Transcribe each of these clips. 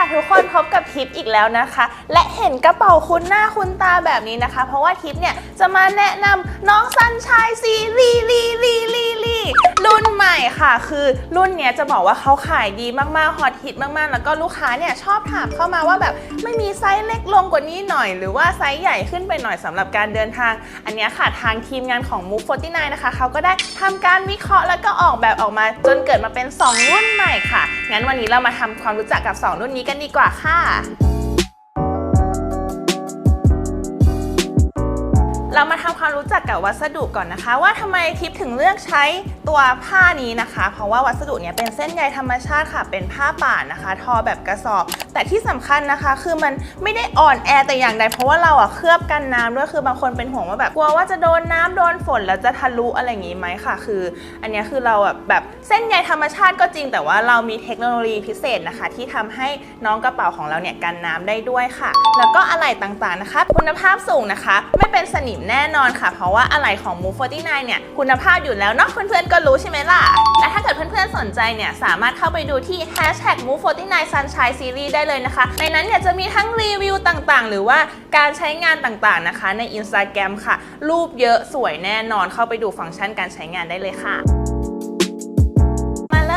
ค่ะทุกคนพบกับทิปอีกแล้วนะคะ และเห็นกระเป๋าคุณหน้าคุณตาแบบนี้นะคะ เพราะว่าทิปเนี่ยจะมาแนะนำน้องซันชายซีรีลีรี ม่ค่ะ คือรุ่นเนี้ยจะบอกว่าเขาขายดีมากๆฮอตฮิตมากๆ แล้วก็ลูกค้าเนี่ยชอบถามเข้ามาว่าแบบไม่มีไซส์เล็กลงกว่านี้หน่อย หรือว่าไซส์ใหญ่ขึ้นไปหน่อยสำหรับการเดินทาง อันนี้ค่ะทางทีมงานของ Move 49นะคะเขาก็ได้ทำการวิเคราะห์แล้วก็ออกแบบออกมาจนเกิดมาเป็น 2 รุ่นใหม่ค่ะ งั้นวันนี้เรามาทำความรู้จักกับ 2 รุ่นนี้กันดีกว่าค่ะ เรามาทำความรู้จักกับวัสดุก่อนนะคะ ว่าทำไมทิปถึงเลือกใช้ตัวผ้านี้นะคะ เพราะว่าวัสดุเนี้ยเป็นเส้นใยธรรมชาติค่ะ เป็นผ้าป่านนะคะ ทอแบบกระสอบ แต่ที่สำคัญนะคะ คือมันไม่ได้อ่อนแอแต่อย่างใดเพราะว่าเราอะเคลือบกันน้ำด้วยคือบางคนเป็นห่วงว่าแบบกลัวว่าจะโดนน้ำโดนฝนแล้วจะทะลุอะไรอย่างงี้ไหมค่ะ คือ อันเนี้ยคือเราแบบแบบเส้นใยธรรมชาติก็จริง แต่ว่าเรามีเทคโนโลยีพิเศษนะคะ ที่ทำให้น้องกระเป๋าของเราเนี่ยกันน้ำได้ด้วยค่ะ แล้วก็อะไหล่ต่างๆนะคะ คุณภาพสูงนะคะ ไม่เป็นสนิมแน่นอนค่ะ เพราะว่าอะไหล่ของ Move 49 เนี่ย คุณภาพอยู่แล้วเนาะเพื่อนๆก็รู้ใช่ไหมล่ะ และถ้าเกิดเพื่อนๆสนใจเนี่ย สามารถเข้าไปดูที่ hashtag Move 49 Sunshine Series ได้เลยนะคะ ในนั้นเนี่ยจะมีทั้งรีวิวต่างๆ หรือว่าการใช้งานต่างๆนะคะ ใน Instagram ค่ะ รูปเยอะสวยแน่นอนเข้าไปดูฟังก์ชันการใช้งานได้เลยค่ะ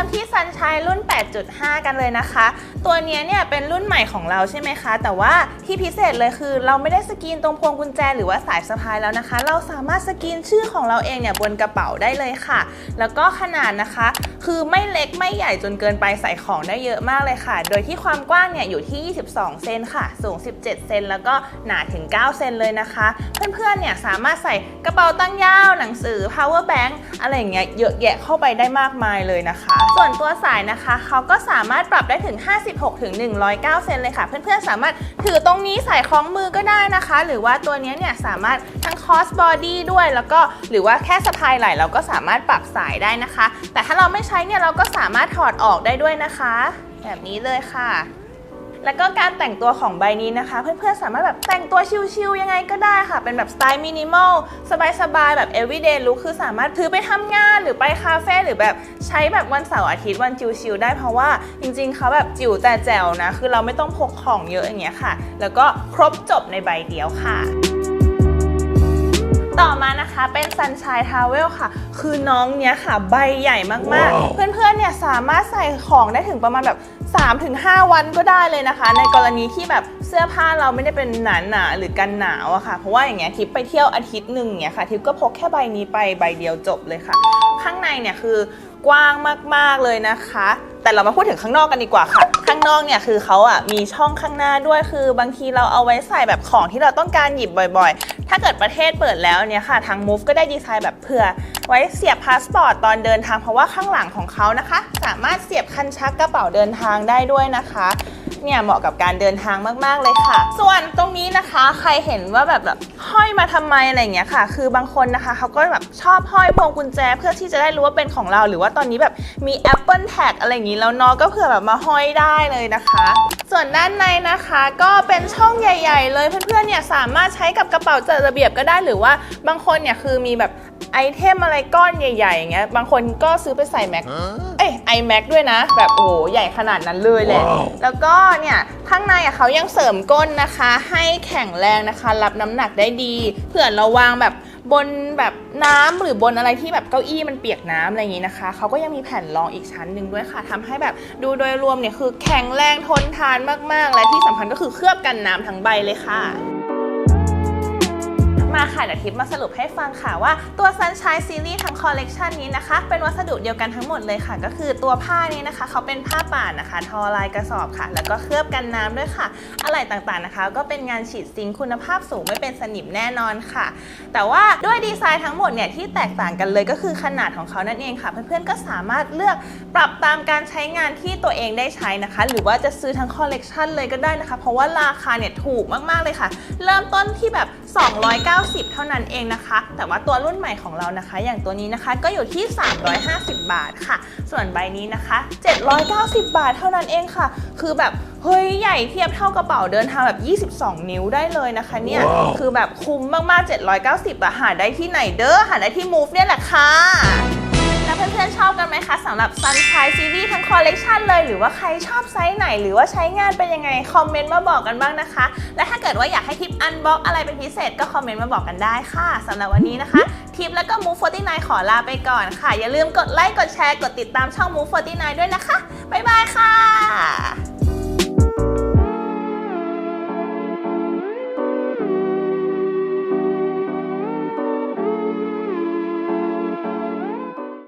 มาเริ่มที่ Sunshine รุ่น 8.5 กันเลยนะคะ ตัวนี้เนี่ยเป็นรุ่นใหม่ของเราใช่ไหมคะ แต่ว่าที่พิเศษเลยคือ เราไม่ได้สกรีนตรงพวงกุญแจหรือว่าสายสะพายแล้วนะคะ เราสามารถสกรีนชื่อของเราเองเนี่ยบนกระเป๋าได้เลยค่ะ แล้วก็ขนาดนะคะ คือไม่เล็กไม่ใหญ่จนเกินไปใส่ของได้เยอะมากเลยค่ะ โดยที่ความกว้างเนี่ยอยู่ที่ 22 เซนค่ะ สูง 17 เซนแล้วก็หนาถึง 9 เซนเลยนะคะ เพื่อนๆ เนี่ยสามารถใส่กระเป๋าตั้งยาว หนังสือ power bank อะไรอย่างเงี้ยเยอะแยะเข้าไปได้มากมายเลยนะคะส่วนตัวสายนะคะเขาก็สามารถปรับได้ถึง 56ถึง109 เซนเลยค่ะ เพื่อนๆสามารถถือตรงนี้ใส่คล้องมือก็ได้นะคะ หรือว่าตัวนี้เนี่ยสามารถทั้งคอสบอดี้ด้วยแล้วก็หรือว่าแค่สะพายไหล่เราก็สามารถปรับสายได้นะคะ แต่ถ้าเราไม่ใช้เนี่ยเราก็สามารถถอดออกได้ด้วยนะคะ แบบนี้เลยค่ะ แล้วก็การแต่งตัวของใบนี้นะคะ เพื่อนๆสามารถแบบแต่งตัวชิลๆยังไงก็ได้ค่ะ เป็นแบบสไตล์มินิมอลสบายๆแบบ everyday look คือสามารถถือไปทำงานหรือไปคาเฟ่หรือแบบใช้แบบวันเสาร์อาทิตย์วันชิลๆได้เพราะว่าจริงๆเขาแบบจิ๋วแต่แจ๋วนะ คือเราไม่ต้องพกของเยอะอย่างเงี้ยค่ะ แล้วก็ครบจบในใบเดียวค่ะ ต่อมานะคะเป็น Sunshine Travel ค่ะ คือน้องเนี้ยค่ะ ใบใหญ่มาก ๆ เพื่อนๆเนี่ยสามารถใส่ของได้ถึงประมาณแบบ 3-5 วันก็ได้เลยนะคะ ในกรณีที่แบบเสื้อผ้าเราไม่ได้เป็นหนาหนาๆหรือกันหนาวอะค่ะ เพราะว่าอย่างเงี้ยทิปไปเที่ยวอาทิตย์หนึ่งเนี้ยค่ะทิปก็พกแค่ใบนี้ไปใบเดียวจบเลยค่ะ ข้างในเนี่ยคือกว้างมากๆเลยนะคะ แต่เรามาพูดถึงข้างนอกกันดีกว่าค่ะ ข้างนอกเนี่ยคือเขาอะมีช่องข้างหน้าด้วยคือบางทีเราเอาไว้ใส่แบบของที่เราต้องการหยิบบ่อยๆ ถ้าเกิดประเทศเปิดแล้วเนี่ยค่ะ ทาง Move ก็ได้ดีไซน์แบบเผื่อ ไว้เสียบพาสปอร์ตตอนเดินทางเพราะว่าข้างหลังของเขานะคะ สามารถเสียบคันชักกระเป๋าเดินทางได้ด้วยนะคะเนี่ยเหมาะกับการเดินทางมาก ๆ เลยค่ะ ส่วนตรงนี้นะคะใครเห็นว่าแบบแบบห้อยมาทำไมอะไรเงี้ยค่ะ คือบางคนนะคะเขาก็แบบชอบห้อยพวงกุญแจ เพื่อที่จะได้รู้ว่าเป็นของเรา หรือว่าตอนนี้แบบมี Apple Tag อะไรอย่างงี้แล้วเนาะก็เผื่อแบบมาห้อยได้เลยนะคะ ส่วนด้านในนะคะก็เป็นช่องใหญ่ ๆ เลยเพื่อนๆเนี่ยสามารถใช้กับกระเป๋าจัดระเบียบก็ได้หรือว่าบางคนเนี่ยคือมีแบบไอเทมอะไรก้อนใหญ่ๆอย่างเงี้ยบางคนก็ซื้อไปใส่ Mac เอ้ย iMac ด้วยนะ แบบโอ้โหใหญ่ขนาดนั้นเลยแหละ แล้วก็เนี่ย ข้างในอะเขายังเสริมก้นนะคะ ให้แข็งแรงนะคะ รับน้ำหนักได้ดี เผื่อเราวางแบบ บนแบบน้ำหรือบนอะไรที่แบบเก้าอี้มันเปียกน้ำอะไรอย่างนี้นะคะเขาก็ยังมีแผ่นรองอีกชั้นหนึ่งด้วยค่ะทำให้แบบดูโดยรวมเนี่ยคือแข็งแรงทนทานมากๆ และที่สำคัญก็คือเคลือบกันน้ำทั้งใบเลยค่ะ มาค่ะเดี๋ยวทิปมาสรุปให้ฟังค่ะว่าตัว Sunshine Series ทั้งคอลเลกชันนี้นะคะ เป็นวัสดุเดียวกันทั้งหมดเลยค่ะ ก็คือตัวผ้านี้นะคะ เขาเป็นผ้าป่านนะคะ ทอลายกระสอบค่ะ แล้วก็เคลือบกันน้ำด้วยค่ะ อะไหล่ต่างๆนะคะ ก็เป็นงานฉีดซิงค์คุณภาพสูงไม่เป็นสนิมแน่นอนค่ะ แต่ว่าด้วยดีไซน์ทั้งหมดเนี่ยที่แตกต่างกันเลยก็คือขนาดของเขานั่นเองค่ะ เพื่อนๆก็สามารถเลือกปรับตามการใช้งานที่ตัวเองได้ใช้นะคะ หรือว่าจะซื้อทั้งคอลเลกชันเลยก็ได้นะคะ เพราะว่าราคาเนี่ยถูกมากๆเลยค่ะ เริ่มต้นที่แบบ 290เท่านั้นเองนะคะ แต่ว่าตัวรุ่นใหม่ของเรานะคะ อย่างตัวนี้นะคะก็อยู่ที่ 350 บาทค่ะ ส่วนใบนี้นะคะ 790 บาทเท่านั้นเองค่ะ คือแบบเฮ้ยใหญ่เทียบเท่ากระเป๋าเดินทางแบบ 22 นิ้วได้เลยนะคะเนี่ยคือแบบคุ้มมากๆ 790อะหาได้ที่ไหนเด้อหาได้ที่ Move เนี่ยแหละค่ะำหรับ Sunshine Series ทั้งคอลเลกชันเลย หรือว่าใครชอบไซส์ไหน หรือว่าใช้งานเป็นยังไง คอมเมนต์มาบอกกันบ้างนะคะ และถ้าเกิดว่าอยากให้ทิปอันบ็อกอะไรเป็นพิเศษก็คอมเมนต์มาบอกกันได้ค่ะสำหรับวันนี้นะคะ ทิปแล้วก็ Move 49 ขอลาไปก่อนค่ะ อย่าลืมกดไลค์กดแชร์กดติดตามช่อง Move 49 ด้วยนะคะบ๊ายบายค่ะ